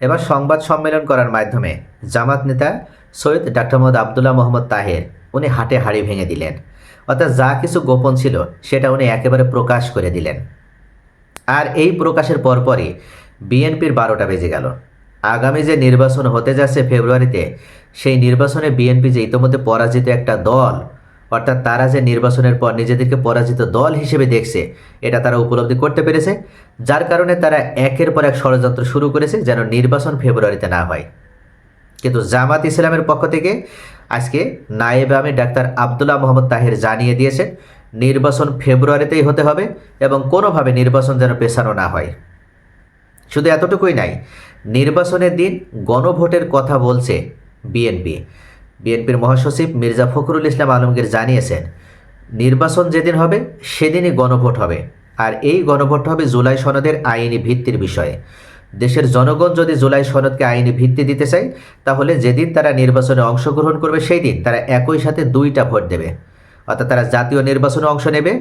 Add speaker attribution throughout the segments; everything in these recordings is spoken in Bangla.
Speaker 1: এবার সংবাদ সম্মেলন করার মাধ্যমে জামাত নেতা সৈয়দ ডাক্তার মোহাম্মদ আবদুল্লাহ মোহাম্মদ তাহের, উনি হাটে হাড়ি ভেঙে দিলেন। অর্থাৎ যা কিছু গোপন ছিল, সেটা উনি একেবারে প্রকাশ করে দিলেন। আর এই প্রকাশের পরপরই বিএনপির বারোটা বেজে গেল। আগামী যে নির্বাচন হতে যাচ্ছে ফেব্রুয়ারিতে, সেই নির্বাচনে বিএনপি যে ইতিমধ্যে পরাজিত একটা দল অর্থাৎ তারা যে নির্বাচনের পর নিজেদেরকে পরাজিত দল হিসেবে দেখছে, এটা তারা উপলব্ধি করতে পেরেছে, যার কারণে তারা একের পর এক ষড়যন্ত্র শুরু করেছে যেন নির্বাচন ফেব্রুয়ারিতে না হয়। কিন্তু জামাত ইসলামের পক্ষ থেকে আজকে নায়েব আমি ডাক্তার আবদুল্লাহ মোহাম্মদ তাহের জানিয়ে দিয়েছেন, নির্বাচন ফেব্রুয়ারিতেই হতে হবে এবং কোনোভাবে নির্বাচন যেন পেছানো না হয়। শুধু এতটুকুই নাই, নির্বাচনের দিন গণভোটের কথা বলছে বিএনপি। বিএনপির মহাসচিব মির্জা ফখরুল ইসলাম আলমগীর জানিয়েছেন, নির্বাচন যেদিন হবে, সেদিনই গণভোট হবে। আর এই গণভোট হবে জুলাই সনদের আইনি ভিত্তির বিষয়ে। দেশের জনগণ যদি জুলাই সনদকে আইনি ভিত্তি দিতে চায়, তাহলে যেদিন তারা নির্বাচনে অংশগ্রহণ করবে সেই দিন তারা একই সাথে দুইটা ভোট দেবে। অর্থাৎ তারা জাতীয় নির্বাচনে অংশ নেবে,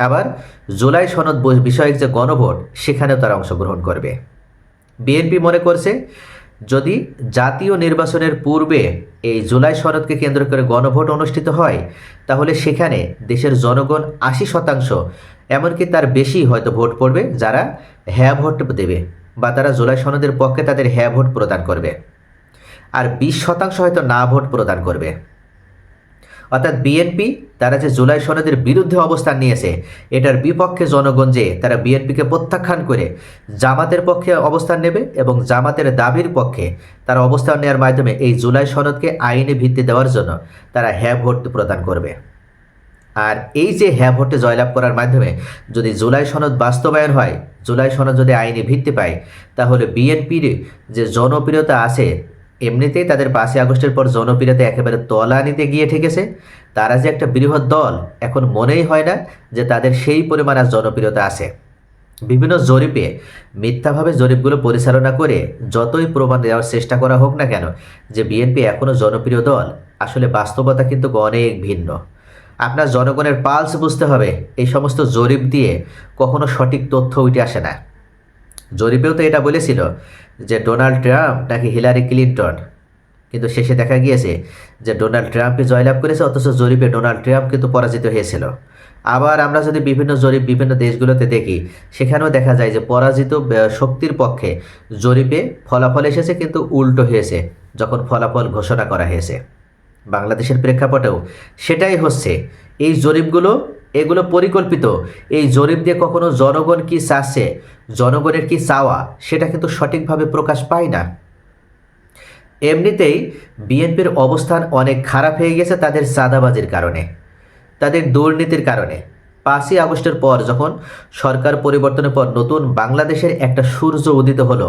Speaker 1: আবার জুলাই সনদ বিষয়ক যে গণভোট, সেখানেও তারা অংশগ্রহণ করবে। বিএনপি মনে করছে যদি জাতীয় নির্বাচনের পূর্বে এই জুলাই শরৎকে কেন্দ্র করে গণভোট অনুষ্ঠিত হয়, তাহলে সেখানে দেশের জনগণ আশি শতাংশ, এমনকি তার বেশি হয়তো ভোট পড়বে যারা হ্যাঁ ভোট দেবে বা তারা জুলাই সনদের পক্ষে তাদের হ্যাঁ ভোট প্রদান করবে। আর বিশ শতাংশ হয়তো না ভোট প্রদান করবে। অর্থাৎ বিএনপি তারা যে জুলাই সনদের বিরুদ্ধে অবস্থান নিয়েছে, এটার বিপক্ষে জনগণ যে তারা বিএনপিকে প্রত্যাখ্যান করে জামাতের পক্ষে অবস্থান নেবে এবং জামাতের দাবির পক্ষে তারা অবস্থান নেওয়ার মাধ্যমে এই জুলাই সনদকে আইনি ভিত্তি দেওয়ার জন্য তারা হ্যাঁ ভোট প্রদান করবে। আর এই যে হ্যাঁ ভোটে জয়লাভ করার মাধ্যমে যদি জুলাই সনদ বাস্তবায়ন হয়, জুলাই সনদ যদি আইনি ভিত্তি পায়, তাহলে বিএনপির যে জনপ্রিয়তা আছে এমনিতেই তাদের পাঁচই আগস্টের পর জনপ্রিয়তা একেবারে তলানিতে গিয়ে ঠেকেছে। তারা যে একটা বৃহৎ দল, এখন মনেই হয় না যে তাদের সেই পরিমাণ আর জনপ্রিয়তা আছে। বিভিন্ন জরিপে মিথ্যাভাবে জরিপগুলো পরিচালনা করে যতই প্রমাণ দেওয়ার চেষ্টা করা হোক না কেন, যে বিএনপি এখনও জনপ্রিয় দল, আসলে বাস্তবতা কিন্তু অনেক ভিন্ন। আপনার জনগণের পালস বুঝতে হবে, এই সমস্ত জরিপ দিয়ে কখনো সঠিক তথ্য উঠে আসে না। জরিপেও তো এটা বলেছিল যে ডোনাল্ড ট্রাম্প নাকি হিলারি ক্লিন্টন। কিন্তু শেষে দেখা গিয়েছে যে ডোনাল্ড ট্রাম্পই জয়লাভ করেছে, অথচ জরিপে ডোনাল্ড ট্রাম্প কিন্তু পরাজিত হয়েছিল। আবার আমরা যদি বিভিন্ন জরিপ বিভিন্ন দেশগুলোতে দেখি, সেখানেও দেখা যায় যে পরাজিত শক্তির পক্ষে জরিপে ফলাফল এসেছে, কিন্তু উল্টো হয়েছে, যখন ফলাফল ঘোষণা করা হয়েছে। বাংলাদেশের প্রেক্ষাপটেও সেটাই হচ্ছে। এই জরিপগুলো এগুলো পরিকল্পিত। এই জরিপ দিয়ে কখনো জনগণ কি চাচ্ছে, জনগণের কি চাওয়া, সেটা কিন্তু সঠিকভাবে প্রকাশ পায় না। এমনিতেই বিএনপির অবস্থান অনেক খারাপ হয়ে গেছে তাদের চাঁদাবাজির কারণে, তাদের দুর্নীতির কারণে। পাঁচই আগস্টের পর যখন সরকার পরিবর্তনের পর নতুন বাংলাদেশের একটা সূর্য উদিত হলো,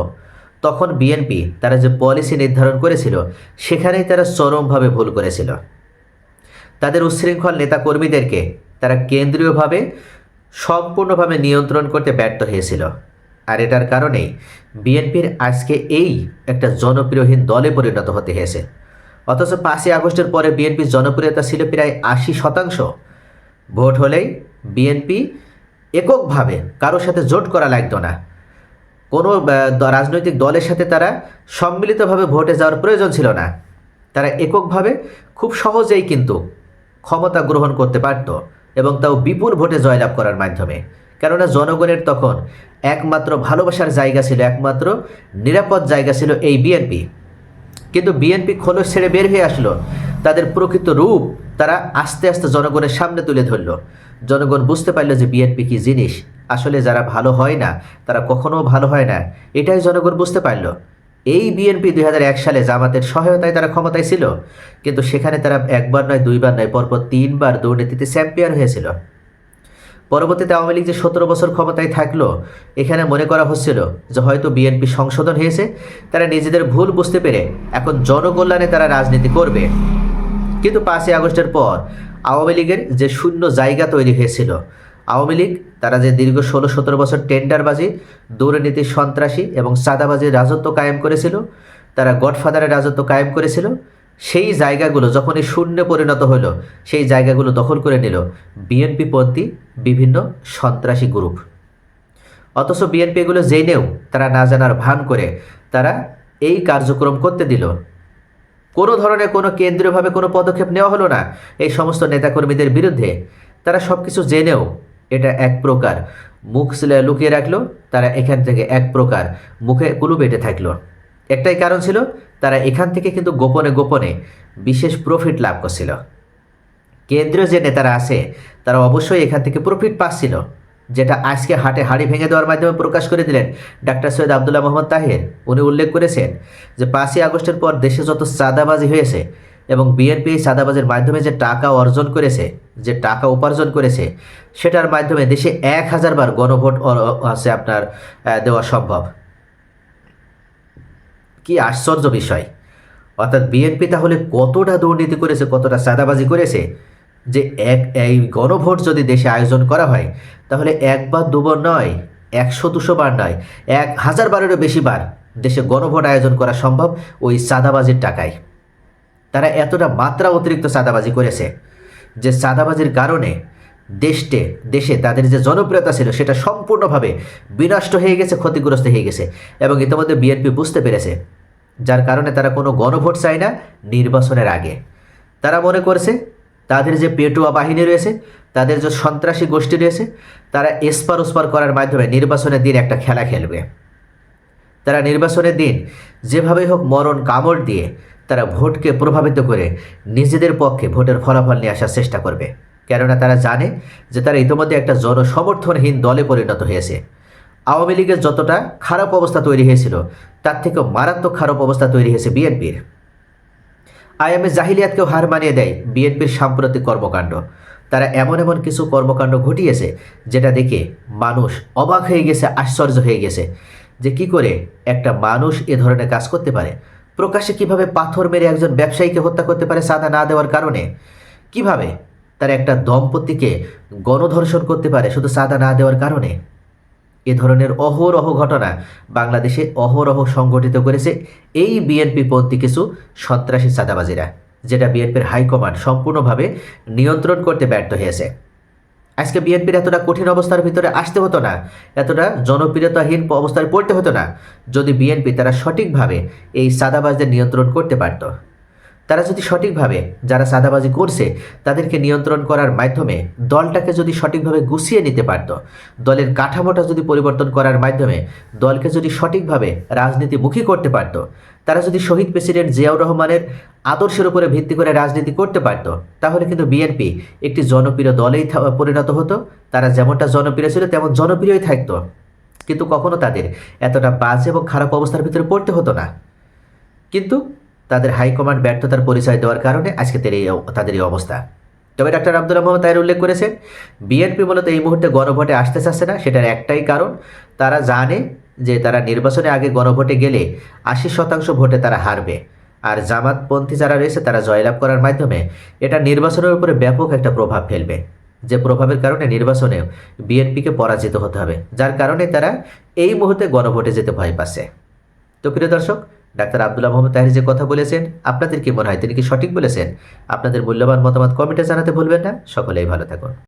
Speaker 1: তখন বিএনপি তারা যে পলিসি নির্ধারণ করেছিল, সেখানেই তারা চরমভাবে ভুল করেছিল। তাদের উচ্ছৃঙ্খল নেতাকর্মীদেরকে তারা কেন্দ্রীয়ভাবে সম্পূর্ণভাবে নিয়ন্ত্রণ করতে ব্যর্থ হয়েছিল। আর এটার কারণেই বিএনপির আজকে এই একটা জনপ্রিয়হীন দলে পরিণত হতে হয়েছে। অথচ পাঁচই আগস্টের পরে বিএনপির জনপ্রিয়তা ছিল প্রায় আশি শতাংশ। ভোট হলেই বিএনপি এককভাবে কারোর সাথে জোট করা লাগতো না। কোনো রাজনৈতিক দলের সাথে তারা সম্মিলিতভাবে ভোটে যাওয়ার প্রয়োজন ছিল না। তারা এককভাবে খুব সহজেই কিন্তু ক্ষমতা গ্রহণ করতে পারত। এবং তাও বিপুল ভোটে জয়লাভ করার মাধ্যমে। কেননা জনগণের তখন একমাত্র ভালোবাসার জায়গা ছিল, একমাত্র নিরাপদ জায়গা ছিল এই বিএনপি কিন্তু বিএনপি খোলস ছেড়ে বের হয়ে আসলো। তাদের প্রকৃত রূপ তারা আস্তে আস্তে জনগণের সামনে তুলে ধরলো। জনগণ বুঝতে পারল যে বিএনপি কি জিনিস। আসলে যারা ভালো হয় না, তারা কখনো ভালো হয় না। এটাই জনগণ বুঝতে পারল। এই বিএনপি দুই হাজার এক সালে জামাতের সহায়তায় তারা ক্ষমতায় ছিল, কিন্তু সেখানে তারা একবার নয়, দুইবার নয়, পরপর তিনবার দুর্নীতিতে চ্যাম্পিয়ন হয়েছিল। পরবর্তীতে আওয়ামী লীগ যে সতেরো বছর ক্ষমতায় থাকল, এখানে মনে করা হচ্ছিল যে হয়তো বিএনপি সংশোধন হয়েছে, তারা নিজেদের ভুল বুঝতে পেরে এখন জনকল্যাণে তারা রাজনীতি করবে। কিন্তু পাঁচই আগস্টের পর আওয়ামী লীগের যে শূন্য জায়গা তৈরি হয়েছিল, আওয়ামী লীগ তারা যে দীর্ঘ ষোলো সতেরো বছর টেন্ডারবাজি, দুর্নীতি, সন্ত্রাসী এবং চাঁদাবাজির রাজত্ব কায়েম করেছিল, তারা গডফাদারের রাজত্ব কায়েম করেছিল, সেই জায়গাগুলো যখনই শূন্যে পরিণত হলো সেই জায়গাগুলো দখল করে নিল বিএনপিপন্থী বিভিন্ন সন্ত্রাসী গ্রুপ। অথচ বিএনপি এগুলো জেনেও তারা না জানার ভান করে তারা এই কার্যক্রম করতে দিল। কোনো ধরনের কোনো কেন্দ্রীয়ভাবে কোনো পদক্ষেপ নেওয়া হলো না এই সমস্ত নেতাকর্মীদের বিরুদ্ধে। তারা সব কিছু জেনেও এটা এক প্রকার। মুখ লুকিয়ে রাখল, তারা এখান থেকে এক প্রকার। মুখে কুলু বেটে থাকল। একটাই কারণ ছিল, তারা এখান থেকে কিন্তু গোপনে গোপনে বিশেষ প্রফিট লাভ করছিল। কেন্দ্রীয় যে নেতারা আছে, তারা অবশ্যই এখান থেকে প্রফিট পাচ্ছিল। যেটা আজকে হাটে হাড়ি ভেঙে দেওয়ার মাধ্যমে প্রকাশ করে দিলেন ডাক্তার সৈয়দ আবদুল্লাহ মোহাম্মদ তাহের। উনি উল্লেখ করেছেন যে পাঁচই আগস্টের পর দেশে যত চাঁদাবাজি হয়েছে এবং বিএনপি চাঁদাবাজির মাধ্যমে যে টাকা অর্জন করেছে, যে টাকা উপার্জন করেছে, সেটার মাধ্যমে দেশে এক হাজার বার গণভোট আছে আপনার দেওয়া সম্ভব। কি আশ্চর্য বিষয়। অর্থাৎ বিএনপি তাহলে কতটা দুর্নীতি করেছে, কতটা চাঁদাবাজি করেছে, যে এক, এই গণভোট যদি দেশে আয়োজন করা হয়, তাহলে একবার দুবার নয়, একশো দুশো বার নয়, এক হাজার বারেরও বেশি বার দেশে গণভোট আয়োজন করা সম্ভব ওই চাঁদাবাজির টাকায়। তারা এতটা মাত্রা অতিরিক্ত চাঁদাবাজি করেছে যে চাঁদাবাজির কারণে দেশটে, দেশে তাদের যে জনপ্রিয়তা ছিল সেটা সম্পূর্ণভাবে বিনষ্ট হয়ে গেছে, ক্ষতিগ্রস্ত হয়ে গেছে এবং ইতিমধ্যে বিএনপি বুঝতে পেরেছে। যার কারণে তারা কোনো গণভোট চায় না নির্বাচনের আগে। তারা মনে করছে তাদের যে পেটুয়া বাহিনী রয়েছে, তাদের যে সন্ত্রাসী গোষ্ঠী রয়েছে, তারা এসপার ওসপার করার মাধ্যমে নির্বাচনের দিন একটা খেলা খেলবে। তারা নির্বাচনের দিন যেভাবেই হোক মরণ কামড় দিয়ে তারা ভোটকে প্রভাবিত করে নিজেদের পক্ষে ভোটের ফলাফল নিয়ে আসার চেষ্টা করবে। কেননা তারা জানে যে তারা ইতিমধ্যে একটা জনসমর্থনহীন দলে পরিণত হয়েছে। আওয়ামী লীগের যতটা খারাপ অবস্থা তৈরি হয়েছিল, তার থেকেও মারাত্মক খারাপ অবস্থা তৈরি হয়েছে বিএনপির। আইএমএ জাহিলিয়াতকেও হার মানিয়ে দেয় বিএনপির সাম্প্রতিক কর্মকাণ্ড। তারা এমন এমন কিছু কর্মকাণ্ড ঘটিয়েছে, যেটা দেখে মানুষ অবাক হয়ে গেছে, আশ্চর্য হয়ে গেছে যে কি করে একটা মানুষ এ ধরনের কাজ করতে পারে। প্রকাশ্যে কীভাবে পাথর মেরে একজন ব্যবসায়ীকে হত্যা করতে পারে সাদা না দেওয়ার কারণে? কীভাবে তার একটা দম্পতিকে গণধর্ষণ করতে পারে শুধু সাদা না দেওয়ার কারণে? এ ধরনের অহরহ ঘটনা বাংলাদেশে অহরহ সংগঠিত করেছে এই বিএনপি পন্থী কিছু সন্ত্রাসী চাঁদাবাজিরা যেটা বিএনপির হাইকমান্ড সম্পূর্ণভাবে নিয়ন্ত্রণ করতে ব্যর্থ হয়েছে। আজকে বিএনপির এতটা কঠিন অবস্থার ভিতরে আসতে হতো না, এতটা জনপ্রিয়তাহীন অবস্থায় পড়তে হতো না, যদি বিএনপি তারা সঠিকভাবে এই সাদাবাজদের নিয়ন্ত্রণ করতে পারত। তারা যদি সঠিকভাবে যারা চাঁদাবাজি করছে, তাদেরকে নিয়ন্ত্রণ করার মাধ্যমে দলটাকে যদি সঠিকভাবে গুছিয়ে নিতে পারত, দলের কাঠামোটা যদি পরিবর্তন করার মাধ্যমে দলকে যদি সঠিকভাবে রাজনীতিমুখী করতে পারত, তারা যদি শহীদ প্রেসিডেন্ট জিয়াউর রহমানের আদর্শের উপরে ভিত্তি করে রাজনীতি করতে পারত, তাহলে কিন্তু বিএনপি একটি জনপ্রিয় দলেই পরিণত হতো। তারা যেমনটা জনপ্রিয় ছিল, তেমন জনপ্রিয়ই থাকতো। কিন্তু কখনো তাদের এতটা বাজে এবং খারাপ অবস্থার ভিতরে পড়তে হতো না। কিন্তু তাদের হাইকমান্ড ব্যর্থতার পরিচয় দেওয়ার কারণে আজকে তাদের এই তাদের এই অবস্থা। তবে ডাক্তার আব্দুল মোহাম্মদ তাহের উল্লেখ করেছেন বিএনপি মূলত এই মুহূর্তে গণভোটে আসতে চাচ্ছে না, সেটার একটাই কারণ তারা জানে যে তারা নির্বাচনে আগে গণভোটে গেলে আশি শতাংশ ভোটে তারা হারবে। আর জামাতপন্থী যারা রয়েছে, তারা জয়লাভ করার মাধ্যমে এটা নির্বাচনের উপরে ব্যাপক একটা প্রভাব ফেলবে। যে প্রভাবের কারণে নির্বাচনে বিএনপিকে পরাজিত হতে হবে, যার কারণে তারা এই মুহূর্তে গণভোটে যেতে ভয় পাচ্ছে। তো প্রিয় দর্শক ডাক্তার আবদুল্লাহ মোহাম্মদ তাহির যে কথা বলেছেন, আপনাদের কি মনে হয় তিনি কি সঠিক বলেছেন? আপনাদের মূল্যবান মতামত কমেন্টে জানাতে ভুলবেন না। সকলেই ভালো থাকুন।